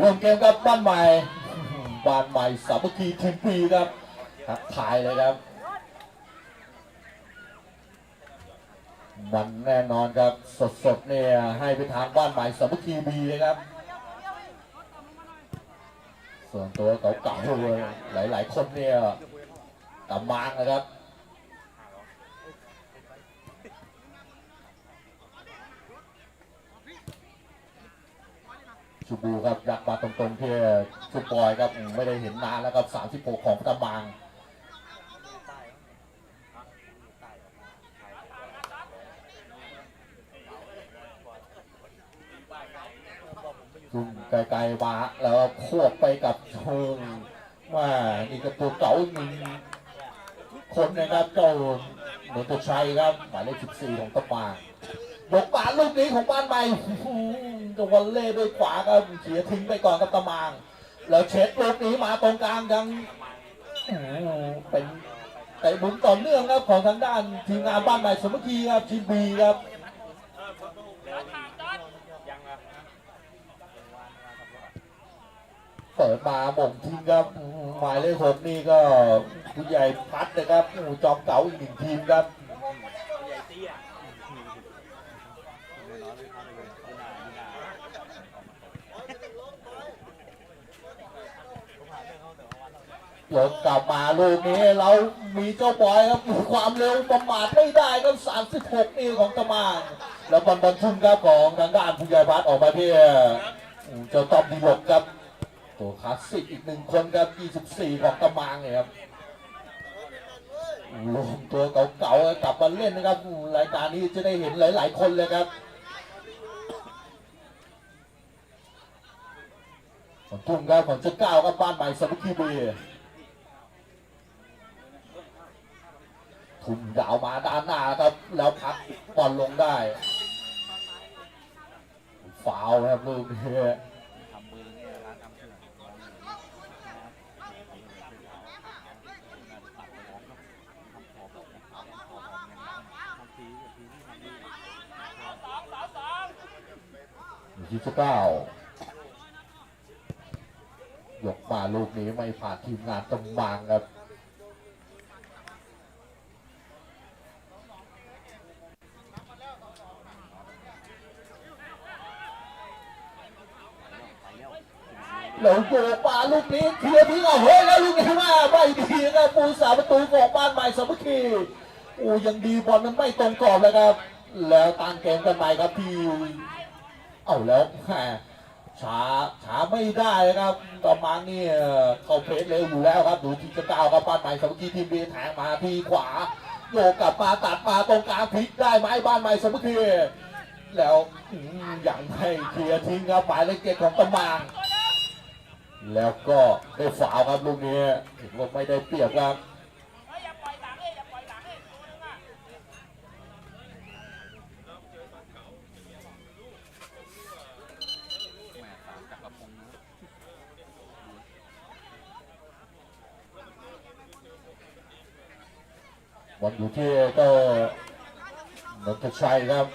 ริ่มเกมครับบ้านใหม่ บ้านใหม่สามัคคีทีมปีครับทักทายเลยครับ มันแน่นอนครับสดๆเนี่ยให้ไปทางบ้านใหม่สามัคคีบีเลยครับ ส่วนตัวเก่าๆเลยหลายๆคนเนี่ยตามมางนะครับ ชูบูครับยักมาตรงๆที่ชูบอยครับไม่ได้เห็นนานแล้วครับ36 ของตะบางจุ่มไกลๆมาแล้วควบไปกับเชิงว่านี่ก็ตัวเก่าหนึ่งคนนะครับเจ้าหนุตชัยครับหมายเลข14ของตะปางยกบาลูกนี้ของบ้านใหม่ จะวันเล่ด้วยขวาครับเสียทิ้งไปก่อนกับตะมาง แล้วเช็ดลูกนี้มาตรงกลางยังอื้อหือเป็นแต่บุญต่อเนื่องครับของทางด้านทีมงานบ้านใหม่สมัคคีครับทีมบีครับเปิดมาหม่งทิ้งครับหมายเลขหกนี่ก็ผู้ใหญ่พัดนะครับจอมเก๋าอีกหนึ่งทีมครับ ใหญ่เตี้ยแน่นอนเลยครับเลยดูหน้าดูหน้า หลบกลับมาลูกนี้เรามีเจ้าบอยครับความเร็วประมาทไม่ได้ครับ 36นี่ของตะมางแล้วบอลบอลทุ่มครับของทางด้านผู้ใหญ่พัดออกมาที่เจ้าตอมดีหลกครับ ตัวคลาสสิกอีกหนึ่งคนครับ 24 ของตะมางเนี่ยครับรวมตัวเก่าๆกลับมาเล่นนะครับ รายการนี้จะได้เห็นหลาย ๆ คนเลยครับของทุ่มครับของเจ้าก้าวครับบ้านใหม่สามัคคีบี ทุ่มยาวมาด้านหน้าครับ แล้วพักบอลลงได้ฟาวครับลูกนี้ทำมือเนี่ยร้านทำเครื่องตัดของทำขอบเก้ายกมาลูกนี้ไม่ผ่านทีมงานตรงบางครับ ไปแล้วแล้วโกมาลูกนี้เคลียร์ทิ้งเอาเฮ้ยแล้วลูกนี้ว่าไม่ดีครับปูสาประตูของบ้านใหม่สามัคคีโอ้ยังดีบอลมันไม่ตรงกรอบเลยครับ แล้วตามเกมกันใหม่ครับที่เอาแล้วแหมช้าช้าไม่ได้นะครับประมาณนี้เขาเพจเร็วอยู่แล้วครับดูที่จะก้าวครับบ้านใหม่สามัคคีทีมบีแทงมาที่ขวาโยกกลับมาตัดมาตรงกลางพลิกได้ไหมบ้านใหม่สามัคคีแล้วอืมยังไม่เคลียร์ทิ้งครับหมายเลขเจ็ดของตะมาง แล้วก็ได้ฝาวครับลูกนี้ถือว่าไม่ได้เปรียบครับบอลอยู่ที่ก็นนทชัยครับ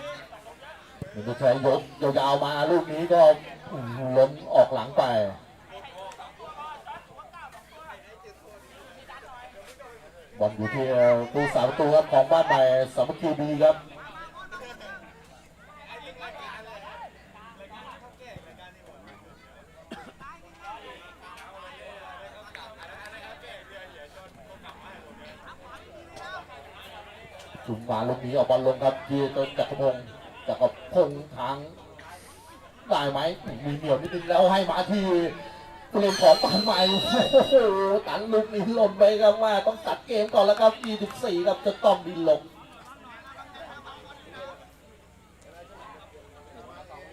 นนทชัยยกยาวๆมาลูกนี้ก็ล้มออกหลังไป บอลอยู่ที่ตู้สามประตูครับของบ้านใหม่สามัคคีบีครับจุ่มมาลูกนี้ออกบอลลงครับที่ต้นจักรพงศ์จักรพงศ์ทางได้ไหมมีเหนียวนิดนึงแล้วให้มาที่ ผู้เล่นของปานใหม่โอ้โหตันลูกนี้หล่นไปครับว่าต้องตัดเกมก่อนแล้วครับ 24 ครับจะต้องดินลง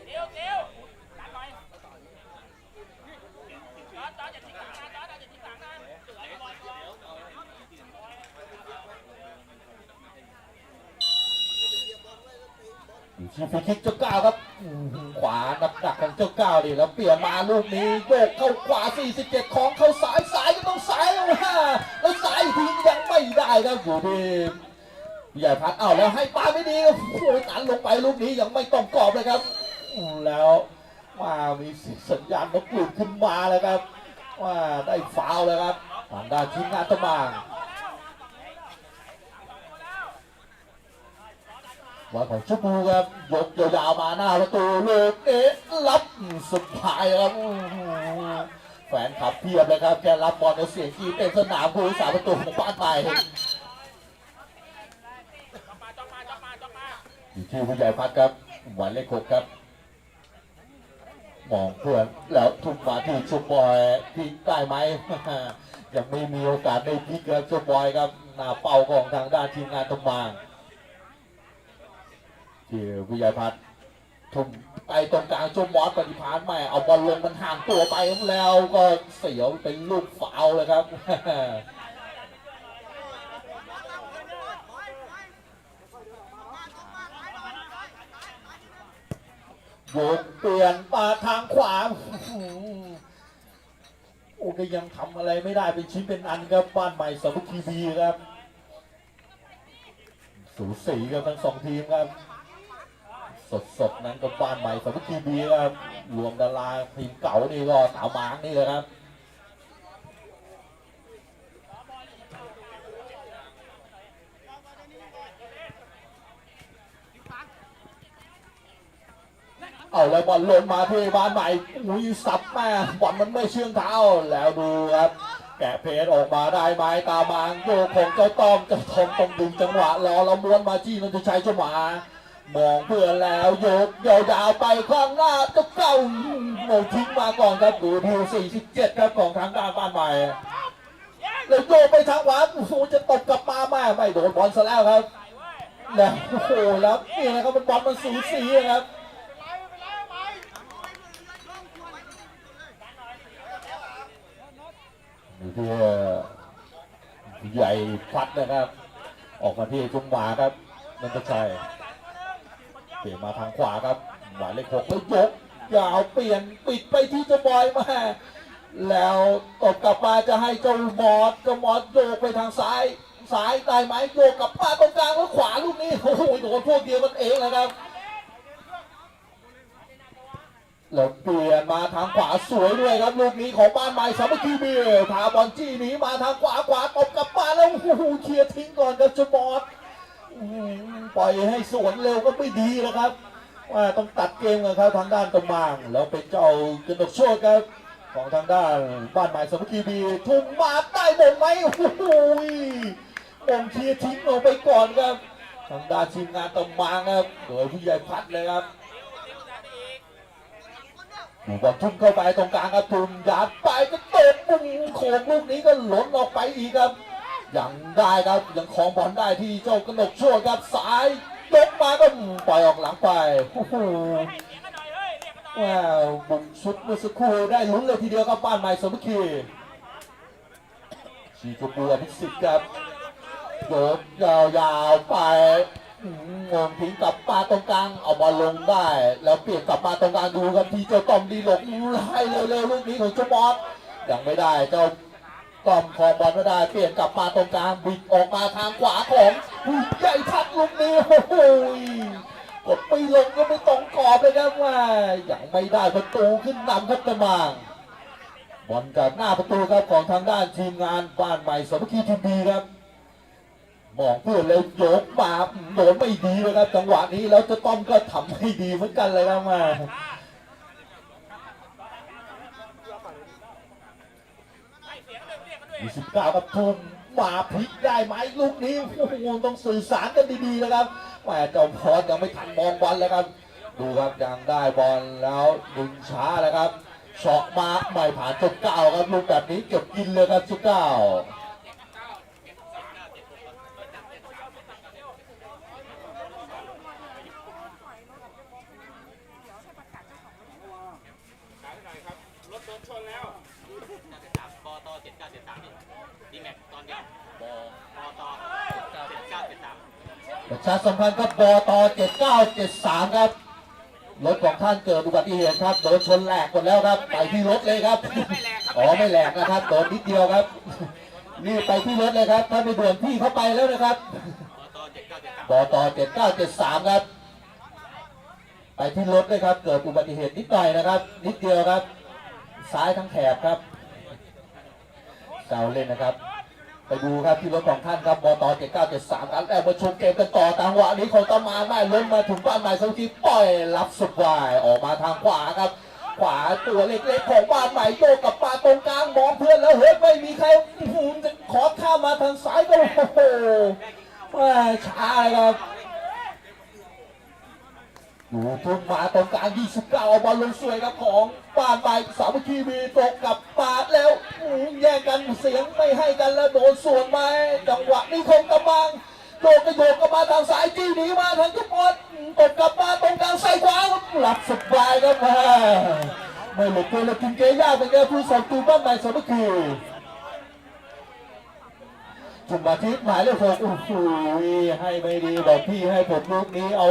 เดี๋ยวเดี๋ยวดันหน่อยจอดจอดอย่าทิ้งหลังนะจอดอย่าทิ้งหลังนะสวยบอลบอลอยู่ที่ฟรีคิกเจ้าก้าวครับอื้อหือขวานัก ดักของเจ้าก้าวดิแล้วเปลี่ยนมาลูกนี้โยกเข้าขวา 47 ของเข้าซ้ายซ้ายก็ต้องซ้ายแล้วฮะแล้วซ้ายอีกทียังไม่ได้ครับอยู่ที่ผู้ใหญ่พัดเอ้าแล้วให้ปาไม่ดีโอ้โหตันลงไปลูกนี้ยังไม่ต้องกรอบเลยครับแล้วว่ามีสัญญาณนกหลุดขึ้นมาแล้วครับว่าได้ฟาวแล้วครับทางด้านทีมงานตะบาง บอลของชมพูครับยกยาวๆมาหน้าประตูลูกเอ๊ะรับสุดท้ายครับแฟนขับเพียบเลยครับแค่รับบอลในเสียงกีเต็มสนามผู้รักษาประตูของบ้านใหม่จ้อยู่ที่ผู้ใหญ่พัดครับหวานเลขหกครับมองเพื่อนแล้วทุกมาที่ชุบบอยพลิกได้ไหมยังไม่มีโอกาสได้พลิกครับชุบบอยครับหน้าเป้าของทางด้านทีมงานตรงมาง ที่ผู้ใหญ่พัดทุ่มไปตรงกลางชุบบอสปฏิพานไม่เอาบอลลงมันห่างตัวไปแล้วก็เสียวเป็นลูกฟาวเลยครับโยกเปลี่ยนมาทางขวาโอ้ก็ยังทำอะไรไม่ได้เป็นชิ้นเป็นอันครับบ้านใหม่สมุทีวีครับ สูสีกันทั้งสองทีมครับ สดๆนั้นก็บ้านใหม่สมุทีวีครับรวมดาราทีมเก่านี่ก็สาวหมางนี่เลยครับเอาแล้วบอลลงมาที่บ้านใหม่อุ้ยสับแม่บอลมันไม่เชื่องเท้าแล้วดูครับแกะเพจออกมาได้ไหมตามางโยกของเจ้าต้อมเจ้าทองต้องดึงจังหวะรอล้วม้วนมาจี้นันทชัยจังหวะ มองเพื่อแล้วโยกยาวๆไปข้างหน้าเจ้าเก้าโมงทิ้งมาก่อนครับดูที47 ครับของทางด้านบ้านใหม่แล้วโยกไปทางขวาโอ้โหจะตบกลับมาแม่ไม่โดนบอลซะแล้วครับแล้วโอ้โหแล้วนี่นะครับมันบอลมันสูสีครับอยู่ที่ใหญ่พัดนะครับ ออกมาที่จุงหวาครับนันทชัย เปลี่ยนมาทางขวาครับหมายเลขหกแล้วยกยาวเปลี่ยนปิดไปที่เจ้าบอยมาแล้วตบกลับมาจะให้เจ้ามอสเจ้ามอสโยกไปทางซ้ายซ้ายได้ไหมโยกกลับมาตรงกลางแล้วขวาลูกนี้โอ้โหโดนพวกเดียวกันเองนะครับแล้วเปลี่ยนมาทางขวาสวยด้วยครับลูกนี้ของบ้านใหม่สามัคคีเบียร์พาบอลจี้หนีมาทางขวาขวาตบกลับมาแล้วโอ้โหเคลียร์ทิ้งก่อนครับจมอด อื้อหือปล่อยให้สวนเร็วก็ไม่ดีแล้วครับว่าต้องตัดเกมกับเขาทางด้านตะมางแล้วเป็นเจ้ากระดกโชคครับ ของทางด้านบ้านใหม่สามัคคีบีทุ่มมาได้หมงไหมโอ้โหมงเคลียทิ้งออกไปก่อนครับ ทางด้านทีมงานตะมางครับโดยผู้ใหญ่พัดเลยครับดูบอลทุ่มเข้าไปตรงกลางครับทุ่มยัดไปก็เตะมุมโขงลูกนี้ก็หล่นออกไปอีกครับ ยังได้ครับยังครองบอลได้ที่เจ้ากนกโชวครับสายยกมาก็ปล่อยออกหลังไปโอ้โหเรียกกันหน่อยเฮ้ยเรียกกันหน่อยว้าวบุกชุดเมื่อสักครู่ได้ลุ้นเลยทีเดียวครับบ้านใหม่สามัคคีชีกบัวพิสิทธิ์ครับโยกยาวๆไปอืมงงทิ้งกลับมาตรงกลางเอาบอลลงได้ แล้วเปลี่ยนกลับมาตรงกลางดูครับที่เจ้าต้อมดีหลกไล่เร็วๆลูกนี้ของเจ้าบอสยังไม่ได้เจ้า ต้อมคองบอลไม่ได้เปลี่ยนกลับมาตรงกลางบิดออกมาทางขวาของใหญ่ทัดลูกนี้โอ้โหกดไปลงก็ไม่ตรงกรอบเลยครับว่ายังไม่ได้ประตูขึ้นนำครับตะมางบอลจากหน้าประตูครับของทางด้านทีมงานบ้านใหม่สมคคีทีมดีครับมองเพื่อนเลยโยกมาโดนไม่ดีเลยครับจังหวะนี้แล้วจะต้อมก็ทำให้ดีเหมือนกันเลยครับมา ให้เสียงเลยเรียกกันด้วย 29ครับทุ่มมาพลิกได้ไหมลูกนี้โอ้โหต้องสื่อสารกันดีๆนะครับแหมเจ้าพอสยังไม่ทันมองบอลเลยครับ ดูครับยังได้บอลแล้วดึงช้าแล้วครับเฉาะมาไม่ผ่านจุดเก้าครับลูกแบบนี้เก็บกินเลยครับสุดเก้า รถโดนชนแล้ว ปตเจ็ดเก้าเจ็ดสามนี่ดีแม็กตอนเดียวปตเจ็ดเก้าเจ็ดสาม ประ ชาสัมพันธ์ครับบต7973 ครับ รถของท่านเกิดอุบัติเหตุครับ โดนชนแหลกหมดแล้วครับ ไปที่รถเลยครับ อ๋อไม่แหลกนะครับ โดนนิดเดียวครับ นี่ไปที่รถเลยครับ ถ้าไม่ด่วนพี่เข้าไปแล้วนะครับปตเจ็ดเก้าเจ็ดสามบต7973 ครับ ไปที่รถด้วยครับ เกิดอุบัติเหตุนิดหน่อยนะครับ นิดเดียวครับ ซ้ายทั้งแถบครับเจ้าเล่นนะครับ ไปดูครับที่รถของท่านครับบต7973กับแล้วมาชมเกมกันต่อตามวะนี้ของตามานได้ล้นมาถึงบ้านใหม่สักทีปล่อยรับสุดวายออกมาทางขวาครับ ขวาตัวเล็กๆของบ้านใหม่โยกกับปาตรงกลางมองเพื่อนแล้วเฮ้ยไม่มีใครหูจะขอข้ามมาทางซ้ายก็โอ้โหแม่ช้าครับ อยู่ทุ่งมาตรงกลาง 29เอาบอลลงสวยครับของบ้านใหม่สามัคคีมีตกกับปาดแล้วอื้อแย่งกันเสียงไม่ให้กันแล้วโดนส่วนมาจังหวะนี้คงกำบังโยกกระโยกกลับมาทางสายจี้หนีมาทางจุดบอลตกกลับมาตรงกลางใส่ขวาหลับสบายครับแม่ไม่หลุดตัวเลยกินเกยยากเป็นไงผู้สอนตูบ้านใหม่สามัคคีจุมบาทิตหมายเลขหกโอ้โหให้ไม่ดีบอกพี่ให้ผมลูกนี้เอา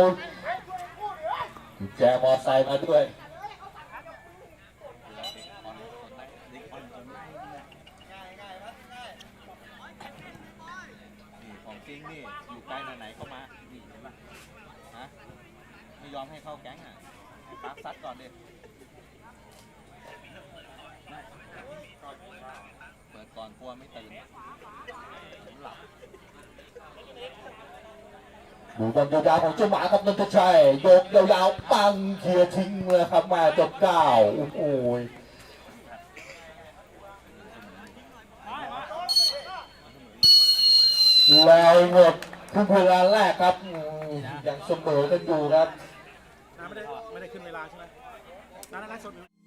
แจมอไซค์มาด้วยนี่ของจริงนี่อยู่ไกล้ไหนๆเข้ามานี่เห็นปะฮะไม่ยอมให้เข้าแก๊งอะให้ปาร์คซัดก่อนดิเปิดก่อนกลัวไม่ตื่นหลับ ดูบอลยาวๆของเจ้าหมาครับนนทชัยโยกยาวๆปังเคลียร์ทิ้งเลยครับมาจบเก้าโอ้โหลอยหมดทุกเวลาแรกครับอืมยังเสมอกันอยู่ครับไม่ได้ไม่ได้ขึ้นเวลาใช่ไหมน้าไลฟ์สด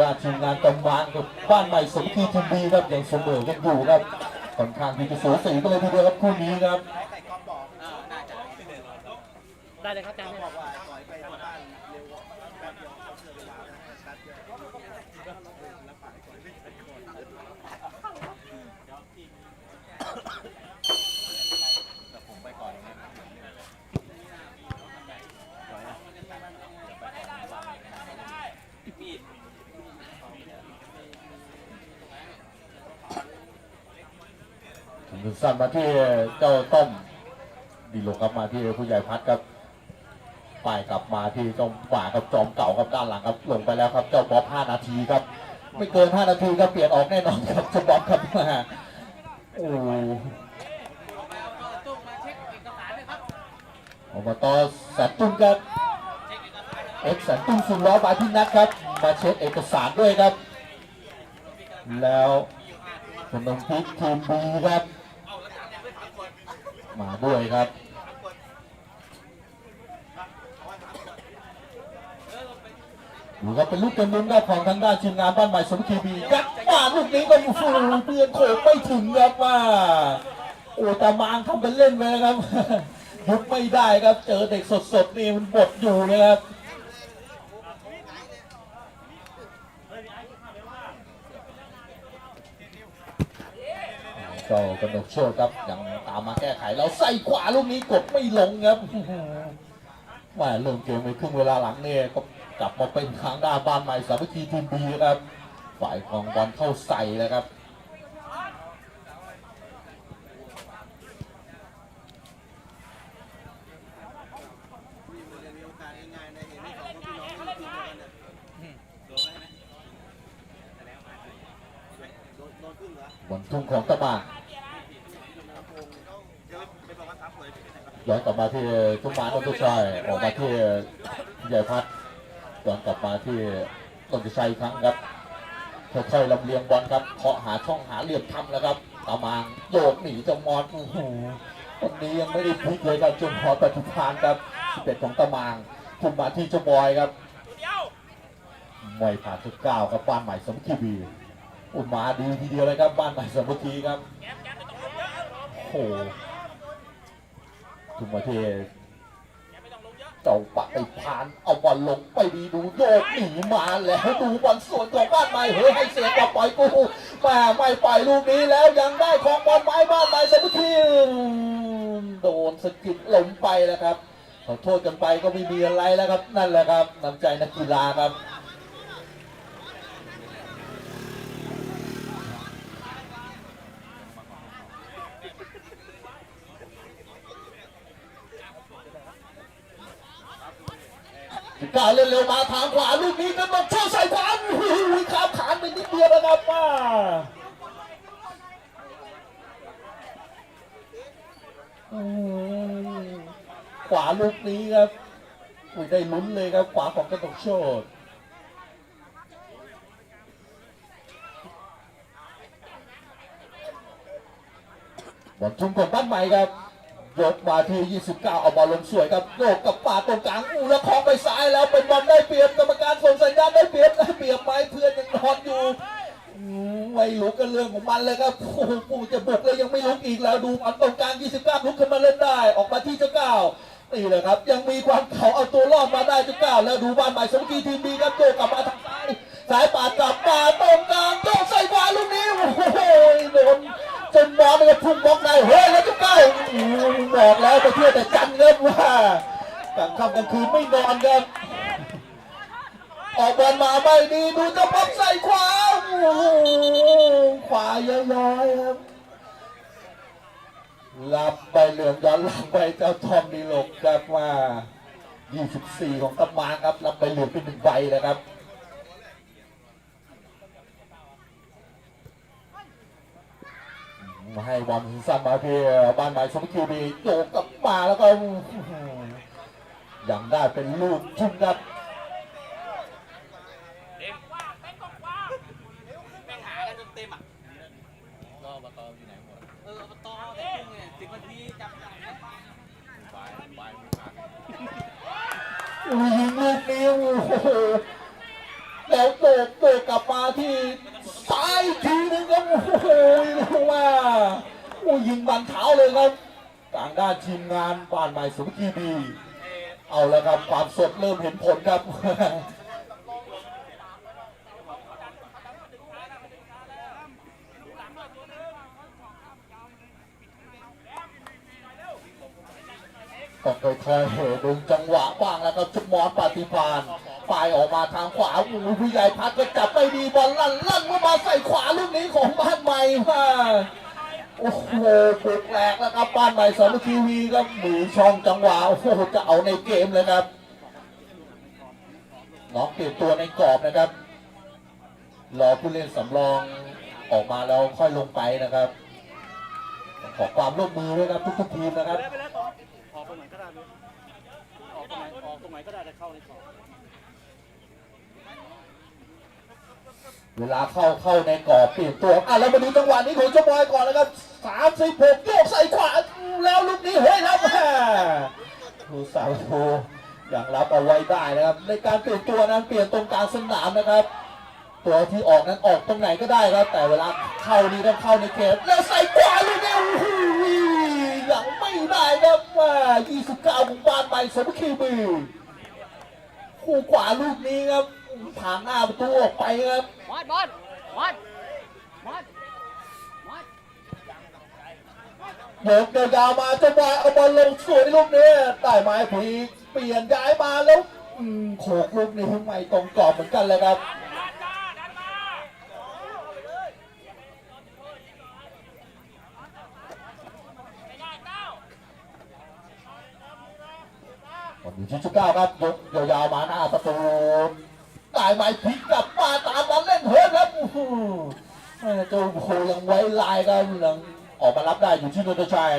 ด้านทีมงานกำมานกับบ้านใหม่สมทีทีมบีครับยังเสมอกันอยู่ครับค่อนข้างที่จะสูสีกันเลยทีเดียวครับคู่นี้ครับได้เลยครับอาจารย์ แต่ผมไปก่อนอย่างเงี้ย ถึง สั้นมาที่เจ้าต้มดีลงครับมาที่ผู้ใหญ่พัดครับไปกลับมาที่เจ้าฝ่ากับจอมเก่าครับด้านหลังครับลงไปแล้วครับเจ้าบ๊อบ5นาทีครับ ไม่เกิน 5 นาทีก็เปลี่ยนออกแน่นอนครับเจ้าบ๊อบครับมาโอ้อบตแสนตุ้งครับเอกแสนตุ้งสุดล้อบาที่นัดครับมาเช็คเอกสารด้วยครับ แล้วขนมพริกทีมบีครับ มาด้วยครับดูครับเป็นลูกเป็นมุมได้ของทางด้านทีมงานบ้านใหม่สมคีบียัดมาลูกนี้ก็ฟูเพื่อนโขกไม่ถึงครับว่าโอ้ตามางทำเป็นเล่นไปนะครับยุบไม่ได้ครับเจอเด็กสดๆนี่มันบดอยู่เลยครับ ก็กระดกโชคครับยังตามมาแก้ไขแล้วใส่ขวาลูกนี้กดไม่ลงครับว่าเริ่มเกมในครึ่งเวลาหลังเนี่ยก็กลับมาเป็นทางด้านบ้านใหม่สามัคคีทีมบีครับ ฝ่ายของบอลเข้าใส่แล้วครับ ทุ่งของตะมาย้อนกลับมาที่ทุ่งหมานนทชัยออกมาที่ใหญ่พัดย้อนกลับมาที่นนทชัยอีกครั้งครับค่อยๆลำเลียงบอลครับเคาะหาช่องหาเหลี่ยมทำแล้วครับตะมางโยกหนีจามอนโอ้โหวันนี้ยังไม่ได้พลิกเลยครับจนพอปฏิพานครับเป็นของตะมางทุ่มมาที่เจ้าบอยครับเดียวมวยผ่านจุดเก้าครับบ้านใหม่สมคคีบี อุมาดีทีเดียวเลยครับบ้านใหม่สมัคคีครับโอ้โหทุกประเทศเจ้าปะไปผ่าน เอาบอลลงไปดีดูโยกหนีมาแล้วดูบอลสวนของบ้านใหม่เฮ้ยให้เสียกว่าปล่อยกูแมาไม่ปล่อยลูกนี้แล้วยังได้ของบอลไม้บ้านใหม่สมัคคีโดนสกิดล้มไปแล้วครับขอโทษกันไปก็ไม่มีอะไรแล้วครับ นั่นแหละครับน้ำใจนักกีฬาครับ การเล่นเร็วมาทางขวาลูกนี้ก็ต้องเข้าใส่ขวาอุ้ยข้ามขานไปนิดเดียวนะครับว่าขวาลูกนี้ครับอุ้ยได้ลุ้นเลยครับขวาของกระตกโชดบอลทุ่มของบ้านใหม่ครับ ยกมาที่ 29 เอาบอลลงสวยครับโยกกับป่าตรงกลางอู้แล้วคล้องไปซ้ายแล้วเป็นบอลได้เปรียบกรรมการส่งสัญญาณได้เปรียบได้เปรียบไหมเพื่อนยังนอนอยู่ไม่ลุกกันเรื่องของมันเลยครับโอ้โหปู่จะบุกแล้วยังไม่ลุกอีกแล้วดูบอลตรงกลาง 29 ลุกขึ้นมาเล่นได้ ออกมาที่เจ้าเก้านี่แหละครับ ยังมีความเขาเอาตัวรอดมาได้เจ้าเก้าแล้วดูบ้านใหม่สมกีทีมดีครับโยกกลับมาทางซ้ายสายปากลับมาตรงกลางโยกใส่ขวาลูกนี้โอ้โหโดน จนบอลมันพุ่งบล็อกได้เฮ้ยแล้วจะใกล้บอกแล้วไปเที่ยวแต่จันทร์ครับว่ากลางค่ำกลางคืนไม่นอนครับออกบอลมาไม่ดีดูจะป๊อปใส่ขวาโอ้โหขวาย้อยครับรับไปเหลืองย้อนหลังไปเจ้าทอมดีลกครับว่า24 ของตำมาครับรับไปเหลืองเป็นหนึ่งใบนะครับ มา ให้บอลสั้นมาที่บ้านใหม่สมคิวดีโยกกลับมาแล้วก็อื้อหือยังได้เป็นลูกทุ่มครับเต็มว่าเต็มกว่าแม่งหากันจนเต็มอะก็อบตอยู่ไหนหมดเอออบตแต่พวกเนี่ยสิบนาทีจับจับแล้วบายบายไม่ผ่านอุ้ยยิงลูกนี้โอ้โหแล้วโดดโดดกลับมาที่ ซ้ายอีกทีนึงครับโอ้โหว่าโอ้ยิงบันเท้าเลยครับทางด้านทีมงานบ้านใหม่สมคิวดีเอาแล้วครับความสดเริ่มเห็นผลครับก็ค่อยๆดึงจังหวะบ้างแล้วก็ชุดมอนปฏิพาน ปลายออกมาทางขวาอู้ผู้ใหญ่พัดก็จับไม่ดีบอลลั่นลั่นเข้ามาใส่ขวาลูกนี้ของบ้านใหม่ว่าโอ้โหปลุกแหลกแล้วครับบ้านใหม่สามัคคีวีครับหนีช่องจังหวะโอ้โหจะเอาในเกมเลยครับน้องเปลี่ยนตัวในกรอบนะครับรอผู้เล่นสำรองออกมาแล้วค่อยลงไปนะครับ ขอความร่วมมือด้วยครับทุกๆทีมนะครับไปแล้วต่ออกตรงไหนก็ได้ออกตรงไหนออกตรงไหนก็ได้แต่เข้าในกรอบ เวลาเข้าเข้าในกรอบเปลี่ยนตัวอะแล้วมาดูจังหวะนี้ของเจ้าบอยก่อนนะครับสามสิบหกโยกใส่ขวาแล้วลูกนี้เฮ้ยรับแม่ดูสาวโทอย่างรับเอาไว้ได้นะครับ ในการเปลี่ยนตัวนั้นเปลี่ยนตรงกลางสนามนะครับ ตัวที่ออกนั้นออกตรงไหนก็ได้ครับ แต่เวลาเข้านี่ต้องเข้าในเขตแล้วใส่ขวาลูกนี้โอ้โหยังไม่ได้ครับว่า29ของบ้านไปสมคิวบีคู่ขวาลูกนี้ครับ ผ่านหน้าประตูออกไปครับบอลบอลบอลบอลบอลเดินเดินยาวมาเจะบอยเอาบอลลงสวยลูกนี้ได้ไม้พลีเปลี่ยนย้ายมาแล้วอืมโขกลูกนี้ทำไมตรงกรอบเหมือนกันเลยครับดันจ้าดันมาไม่ได้เก้าวันนี้ที่ชุดเก้าครับยกยาวๆมาหน้าประตู ได้ไม้พลิกกลับมาตามนั้นเล่นเฮิร์ตครับอื้อหือแม่เจ้าโหยังไว้ลายครับยังออกมารับได้อยู่ที่นนทชัย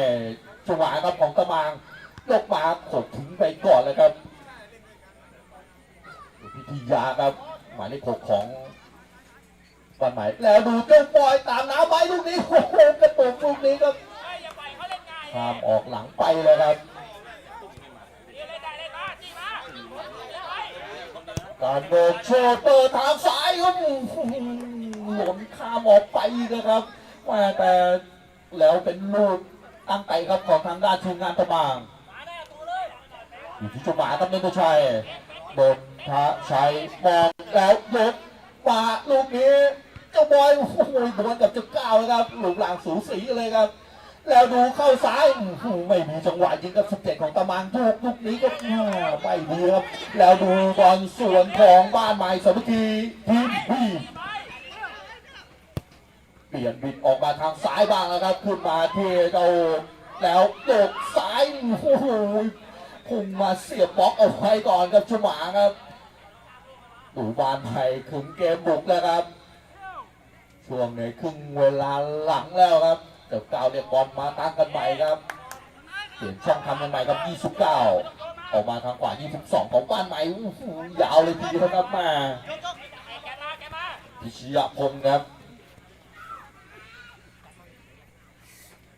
จังหวะครับของตะมางยกมาขดถึงไปก่อนเลยครับพิธียาครับหมายเลขหกของบ้านใหม่แล้วดูเจ้าบอยตามน้ำไปลูกนี้โอ้โหกระตุกลูกนี้ครับเฮ้ยอย่าปล่อยเขาเล่นง่ายข้ามออกหลังไปเลยครับ เล่นได้เล่นมาจี้มาเล่นไป การโดนโชว์เปิดทางซ้ายครับหล่นข้ามออกไปนะครับว่าแต่แล้วเป็นลูกตั้งใจครับของทางด้านทีมงานตะบางอยู่ที่จังหวะครับเนนทชัยโดนพระชัยมองแล้วยกมาลูกนี้เจ้าบอยโอ้โหดวลกับเจ้าก้าวนะครับหลุมหลังสูสีเลยครับ แล้วดูเข้าซ้ายไม่มีจังหวะยิงกับสเต็ของตะมางทุกลูกนี้ก็อ่าไปดีครับ แล้วดูบอลสวนของบ้านใหม่สามัคคีทีมพีเปลี่ยนบิดออกมาทางซ้ายบ้างแล้วครับขึ้นมาเทเจ้าแล้วโดดซ้ายโอ้โหพุ่งมาเสียบบล็อกเอาไว้ก่อนกับฉมาครับดูบ้านไทยขึงเกมบุกแล้วครับช่วงในครึ่งเวลาหลังแล้วครับ เจ้าก้าวเรียกบอลมาตั้งกันใหม่ครับเปลี่ยนช่องทำกันใหม่ครับ 29 ออกมาทางขวา 22 ของบ้านใหม่อู้หูยาวเลยทีเดียวครับมาแกมาพิชยพงศ์ครับ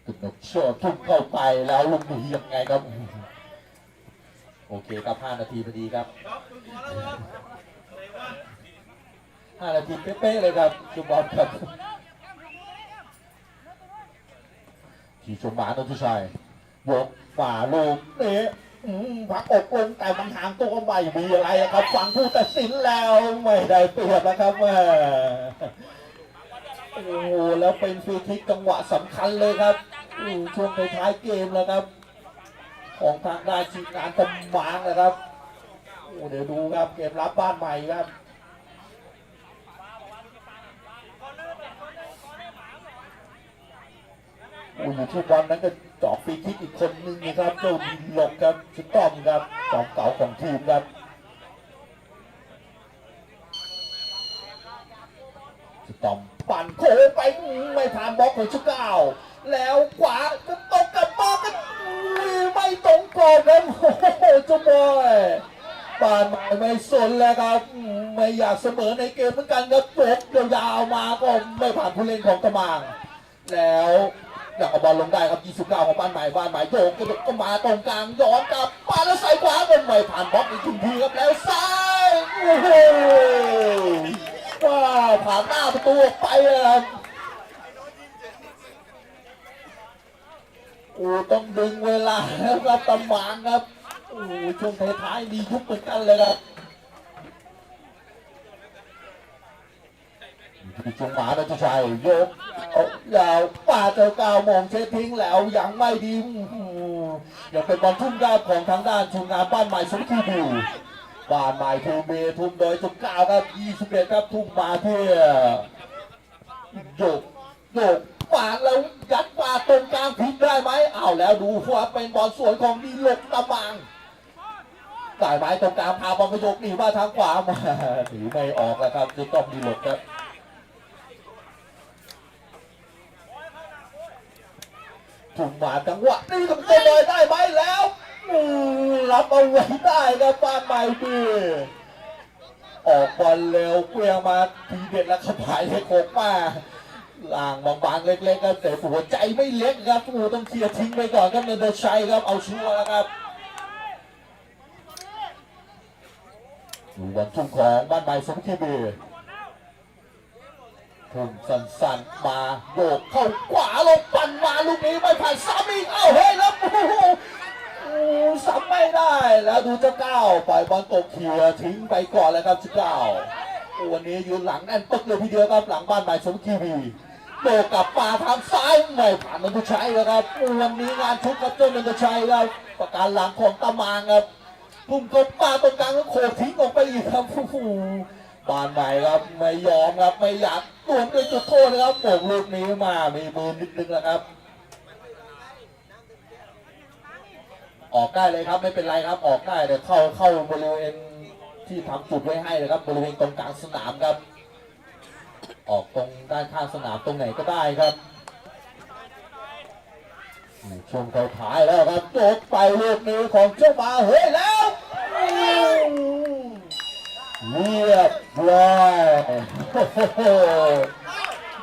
กนกโชว์ทุ่มเข้าไปแล้วลูกนี้ยังไงครับ โอเคครับ 5 นาทีพอดีครับ 5 นาทีเป๊ะๆเลยครับจุบอลครับ ที่ชมหมานนทชัยยกฝ่าลูกนี้พักอกลงแต่มันหางตัวไม่มีอะไรครับ ฟังผู้ตัดสินแล้วไม่ได้เปรียบนะครับแม่โอ้โหแล้วเป็นฟรีคิกจังหวะสำคัญเลยครับช่วงท้ายเกมแล้วครับ ของทางด้านทีมงานตำวางนะครับโอ้เดี๋ยวดูครับเกมรับบ้านใหม่ครับ อ้ยอยู่ที่บอลนั้นก็เจาะฟรีคิกอีกคนนึงนะครับเจ้าดินหลกครับชุดต้อมครับจอมเก่าของทีมครับชุดต้อมปั่นโค้งไปไม่ผ่านบล็อกของชุดเก้าแล้วขวาก็ตกกับบลก็อุ้ยไม่ตรงกรอบครับโอ้โหจ้าบอยปานใหม่ไม่สนแล้วครับ ไม่อยากเสมอในเกมเหมือนกันครับยกยาวๆมาก็ไม่ผ่านผู้เล่นของตะมางแล้ว อยากเอาบอลลงได้ครับ 29 ของบ้านใหม่บ้านใหม่โยกกระโดดก็มาตรงกลางย้อนกลับปาแล้วใส่ขวาก็ไม่ผ่านบล็อกอีกทีทีครับแล้วซ้ายโอ้โหว้าวผ่านหน้าประตูไปเลยครับโอ้ต้องดึงเวลาครับตำหมางครับโอ้ช่วงท้ายๆมียุบเหมือนกันเลยครับ จงหมาดนทชัยยกเอายาวป่าเจ้าก้าวมองเชทิ้งแล้วยังไม่ดีอยังเป็นบอลทุ่มยาวของทางด้านทีมงานบ้านใหม่สมคีบูบ้านใหม่ทูเบทุ่มโดยจุกก้าวครับ21ครับทุ่มมาเพื่อยกยกปาดแล้วยัดปาตรงกลางพิกได้ไหมเอาแล้วดูว่าเป็นบอลสวยของดีหลกตะบังสายไม้ตรงกลางพาบอลไปยกหนีมาทางขวามาหนีไม่ออกแล้วครับจะต้องดีหลกครับ ถูกมาจังหวะนี่ทำตัวลอยได้ไหมแล้วรับเอาไว้ได้ครับบ้านใหม่ดีออกบอลเร็วเกวียงมาทีเด็ดแล้วเขาผายเลยโคกมาล่างบางๆเล็กๆครับแต่หัวใจไม่เล็กครับอ้ต้องเคลียร์ทิ้งไปก่อนครับเนเดอร์ชัยครับเอาชัวร์แล้วครับดูบอลทุ่มของบ้านใหม่สมคีบี ทุ่มสั้นๆมาโยกเข้าขวาลงปั่นมาลูกนี้ไม่ผ่านซ้ำอีกเอ้าเฮ้ยแล้วโอ้โหโอ้ซ้ำไม่ได้แล้วดูเจ้าก้าวปล่อยบอลตกเคลียร์ทิ้งไปก่อนแล้วครับเจ้าก้าววันนี้ยืนหลังแน่นตึกเลยทีเดียวครับหลังบ้านหม่สมคีบีโดดกลับมาทางซ้ายไม่ผ่านนนทชัยแล้วครับวันนี้งานชุกกับเจ้านนทชัยครับประการหลังของตะมางครับพุ่งกบมาตรงกลางแล้วโขกทิ้งออกไปอีกครับโอ้โห บานใหม่ครับไม่ยอมครับไม่อยากตวนด้วยจุดโทษนะครับโป่งลูกนี้มามีมือนิดนึงแล้วครับ ออกได้เลยครับไม่เป็นไรครับออกได้เดี๋ยวเข้าเข้าบริเวณที่ทำจุดไว้ให้เลยครับบริเวณตรงกลางสนามครับ ออกตรงด้านข้างสนามตรงไหนก็ได้ครับช่วงท้ายแล้วครับโจกไปลูกนี้ของเจ้ามาเฮ้ยแล้ว เรียบร้อยโอ้โห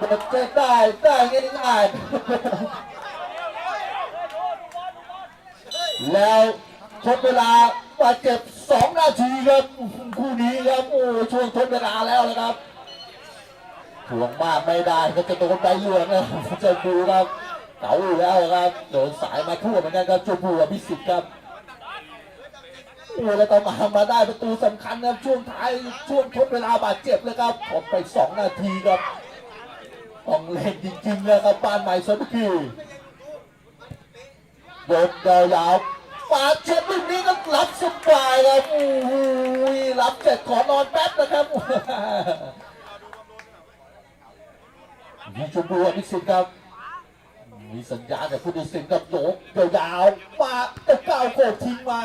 บดจะได้ได้ง่ายๆแล้วทดเวลาบาดเจ็บสองนาทีครับคู่นี้ครับโอ้ช่วงทดเวลาแล้วนะครับถ่วงมากไม่ได้ก็จะโดนใบเหลืองนะเจ้าบูครับเก๋าแล้วครับโดนสายมาทั่วเหมือนกันครับจ้าบูกับพิสิทธิ์ครับ โอ้แล้วต่อมามาได้ประตูสำคัญนะครับช่วงท้ายช่วงทดเวลาบาดเจ็บเลยครับผมไปสองนาทีครับต้องเล่นจริงๆนะครับบ้านใหม่สมุกีโดนยาวๆบาดเจ็บลูกนี้ก็รับสบายครับโอ้โหรับเสร็จขอนอนแป๊บนะครับมีชมพูอภิสิทธิ์ครับ มีสัญญาณจากผู้ตัดสินกับโยกยาวๆมาตะก้าวโคตรทิ้งมา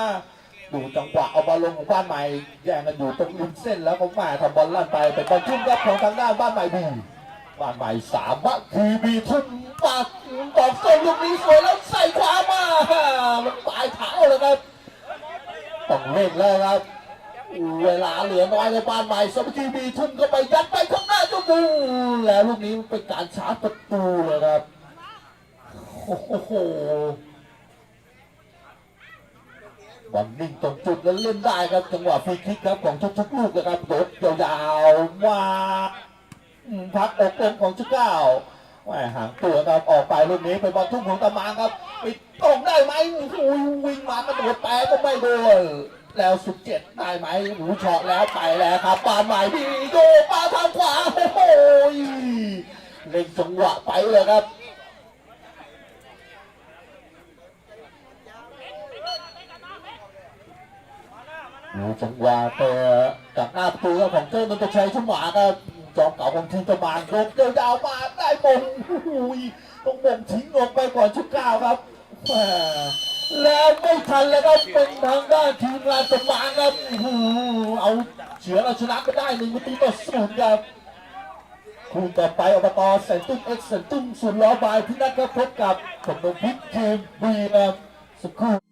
ดูจังหวะเอาบอลลงของบ้านใหม่แย่งกันอยู่ตรงริมเส้นแล้วก็มาทำบอลลั่นไปเป็นบอลทุ่มครับของทางด้านบ้านใหม่บีบ้านใหม่สามวัทีบีทุ่มปากตอกส้นลูกนี้สวยแล้วใส่ขวามามันปลายเท้าเลยครับต้องเร่งแล้วครับ เวลาเหลือน้อยในบ้านใหม่สมทีบีทุ่มเข้าไปยัดไปข้างหน้าจุ๊บูแล้วลูกนี้เป็นการชาร์จประตูเลยครับโอ้โห บอลนิ่งตรงจุดแล้วเล่นได้ครับจังหวะฟรีคิกครับของทุกๆลูกนะครับโดดยาวๆมาพักอกลมของชุดเก้าแหมหางตัวครับออกไปลูกนี้เป็นบอลทุ่มของตะมางครับไปตรงได้ไหมโอ้โหวิ่งมากระโดดแปรก็ไม่โดนแล้วสุดเจ็ดได้ไหมหูเฉาะแล้วไปแล้วครับปานใหม่ดีโยปาทางขวาโอ้โหเล่นจังหวะไปเลยครับ ดู จังหวะเตะจากหน้าประตูของเจ้านนทชัยชุ่มหวาครับจอมเก่าของทีมตะมานยกยาวๆมาได้บงอุ้ยต้องบงทิ้งออกไปก่อนชุดเก้าครับแล้วไม่ทันแล้วครับเป็นทางด้านทีมงานตะมานครับโอ้โหเอาเฉือนเอาชนะไปได้หนึ่งประตูต่อศูนย์ครับคู่ต่อไปอบตแสนตุ้มเอ็กซ์แสนตุ้มสุดล้อบายพินัทครับพบกับสมนพิษทีมบีครับสักครู่